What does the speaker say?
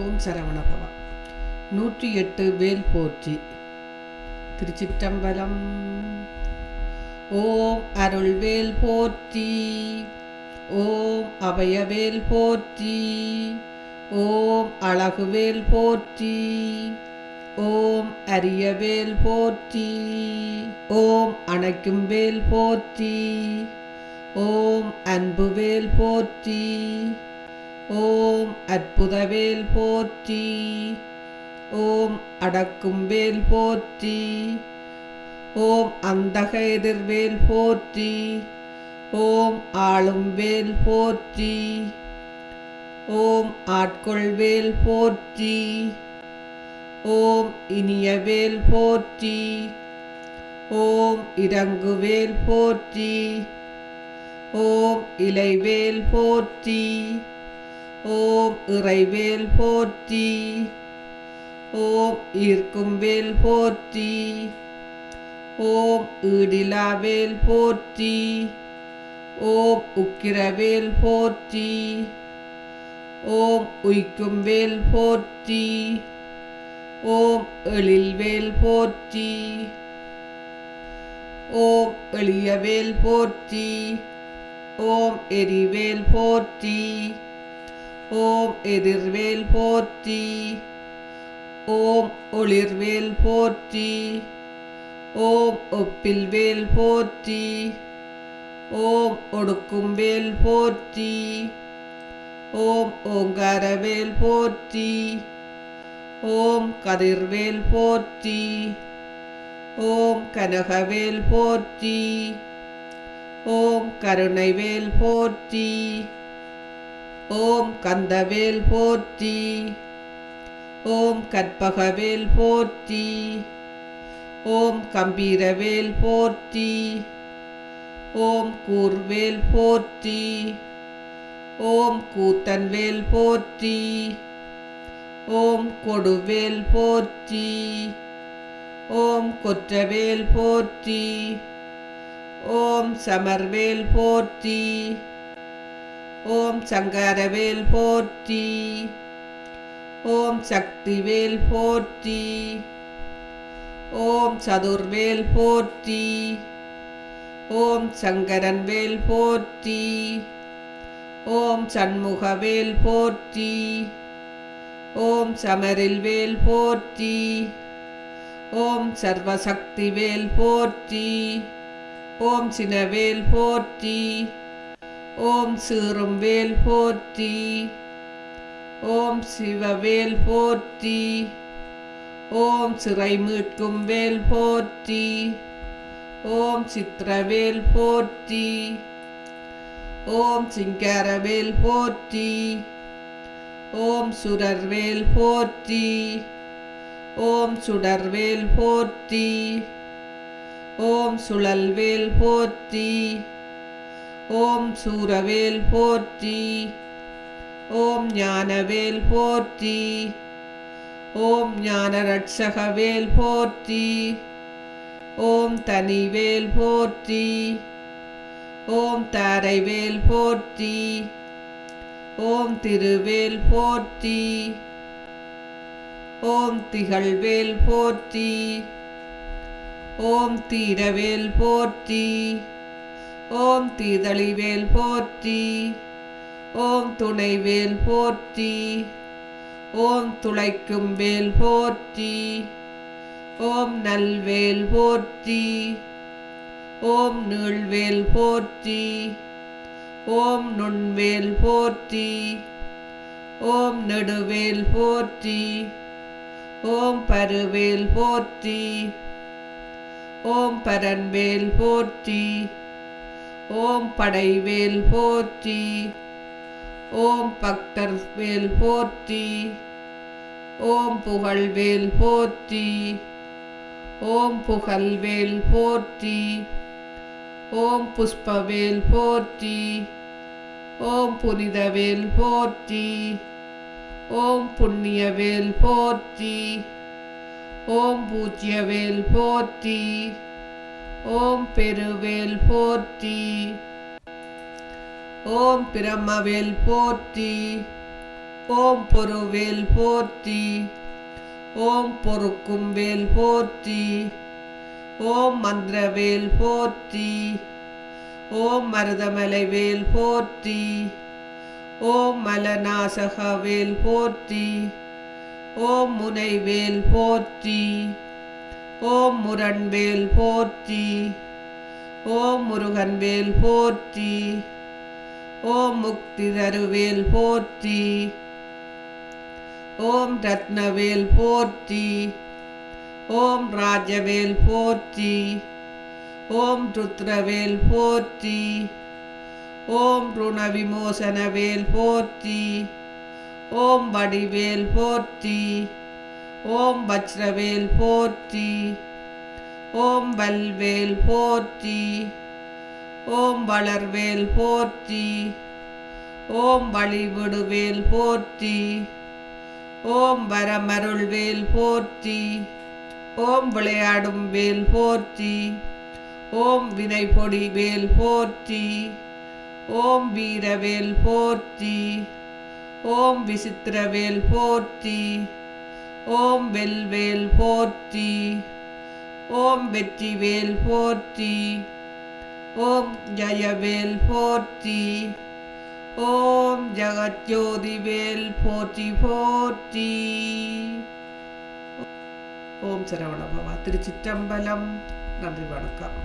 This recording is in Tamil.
ஓம் சரவணபவா. நூற்றி எட்டு வேல் போற்றி. திருச்சிற்றம்பலம். ஓம் அருள்வேல் போற்றி. ஓம் அபயவேல் போற்றி. ஓம் அழகுவேல் போற்றி. ஓம் அரியவேல் போற்றி. ஓம் அணைக்கும் வேல் போற்றி. ஓம் அன்புவேல் போற்றி. ஓம் அற்புதவேல் போற்றி. ஓம் அடக்கும் வேல் போற்றி. ஓம் அந்தக எதிர்வேல் போற்றி. ஓம் ஆளும் வேல் போற்றி. ஓம் ஆட்கொள்வேல் போற்றி. ஓம் இனியவேல் போற்றி. ஓம் இறங்குவேல் போற்றி. ஓம் இலைவேல் போற்றி. ஓம் இறைவேல் போற்றி. ஓம் ஈர்க்கும் வேல் போற்றி. ஓம் ஈடிலாவேல் போற்றி. ஓம் உக்கிரவேல் போற்றி. ஓம் உய்க்கும் வேல் போற்றி. ஓம் எழில்வேல் போற்றி. ஓம் எளியவேல் போற்றி. ஓம் எரிவேல் போற்றி. ஓம் எதிர்வேல் போற்றி. ஓம் ஒளிர்வேல் போற்றி. ஓம் ஒப்பில் வேல் போற்றி. ஓம் ஒடுக்கும் வேல் போற்றி. ஓம் ஓங்காரவேல் போற்றி. ஓம் கதிர்வேல் போற்றி. ஓம் கனகவேல் போற்றி. ஓம் கருணைவேல் போற்றி. ஓம் கந்தவேல் போற்றி. ஓம் கற்பகவேல் போற்றி. ஓம் கம்பீரவேல் போற்றி. ஓம் கூர்வேல் போற்றி. ஓம் கூத்தன்வேல் போற்றி. ஓம் கொடுவேல் போற்றி. ஓம் கொற்றவேல் போற்றி. ஓம் சமர்வேல் போற்றி. ஓம் சங்கரவேல் போற்றி. ஓம் சக்திவேல் போற்றி. ஓம் சதுர்வேல் போற்றி. ஓம் சங்கரன்வேல் போற்றி. ஓம் சண்முகவேல் போற்றி. ஓம் சமரில்வேல் போற்றி. ஓம் சர்வசக்திவேல் போற்றி. ஓம் சினவேல் போற்றி. ஓம் சீரும் வேல் போற்றி. ஓம் சிவவேல் போற்றி. ஓம் சிறை மீட்கும் வேல் போற்றி. ஓம் சித்திரவேல் போற்றி. ஓம் சிங்காரவேல் போற்றி. ஓம் சுரர்வேல் போற்றி. ஓம் சுடர்வேல் போற்றி. ஓம் சுழல்வேல் போற்றி. ஓம் சூரவேல் போற்றி. ஓம் ஞானவேல் போற்றி. ஓம் ஞானரட்சகவேல் போற்றி. ஓம் தனிவேல் போற்றி. ஓம் தாரைவேல் போற்றி. ஓம் திருவேல் போற்றி. ஓம் திகழ்வேல் போற்றி. ஓம் தீரவேல் போற்றி. ஓம் தீதளிவேல் போற்றி. ஓம் துணைவேல் போற்றி. ஓம் துளைக்கும் வேல் போற்றி. ஓம் நல்வேல் போற்றி. ஓம் நீள்வேல் போற்றி. ஓம் நுண்வேல் போற்றி. ஓம் நெடுவேல் போற்றி. ஓம் பருவேல் போற்றி. ஓம் பரன்வேல் போற்றி. ஓம் படைவேல் போற்றி. ஓம் பக்தர் வேல் போற்றி. ஓம் புகழ்வேல் போற்றி. ஓம் புகழ்வேல் போற்றி. ஓம் புஷ்பவேல் போற்றி. ஓம் புனிதவேல் போற்றி. ஓம் புண்ணியவேல் போற்றி. ஓம் பூஜ்யவேல் போற்றி. ஓம் பெருவேல் போற்றி. ஓம் பிரம்மவேல் போற்றி. ஓம் பொருவேல் போற்றி. ஓம் பொறுக்கும் வேல் போற்றி. ஓம் மந்திரவேல் போற்றி. ஓம் மருதமலை வேல் போற்றி. ஓம் மலநாசக வேல் போற்றி. ஓம் முனைவேல் போற்றி. ஓம் முரண்வேல் போற்றி ஓம் முருகன்வேல் போற்றி ஓம் முக்தி தருவேல் போற்றி ஓம் ரத்னவேல் போற்றி ஓம் ராஜவேல் போற்றி ஓம் ருத்ரவேல் போற்றி ஓம் ருணவிமோசனவேல் போற்றி ஓம் வடிவேல் போற்றி ஓம் வஜ்ரவேல் போற்றி. ஓம் வல்வேல் போற்றி. ஓம் வளர்வேல் போற்றி. ஓம் வழிவிடுவேல் போற்றி. ஓம் வரமருள்வேல் போற்றி. ஓம் விளையாடும் வேல் போற்றி. ஓம் வினைப்பொடி வேல் போற்றி. ஓம் வீரவேல் போற்றி. ஓம் விசித்திரவேல் போற்றி. ஓம் வெல்வேல் போற்றி ஓம் வெற்றிவேல் போற்றி ஓம் ஜயவேல் போற்றி ஓம் ஜகஜோதிவேல் போற்றி போற்றி ஓம் சரவணபவா திருச்சிற்றம்பலம் நன்றி வணக்கம்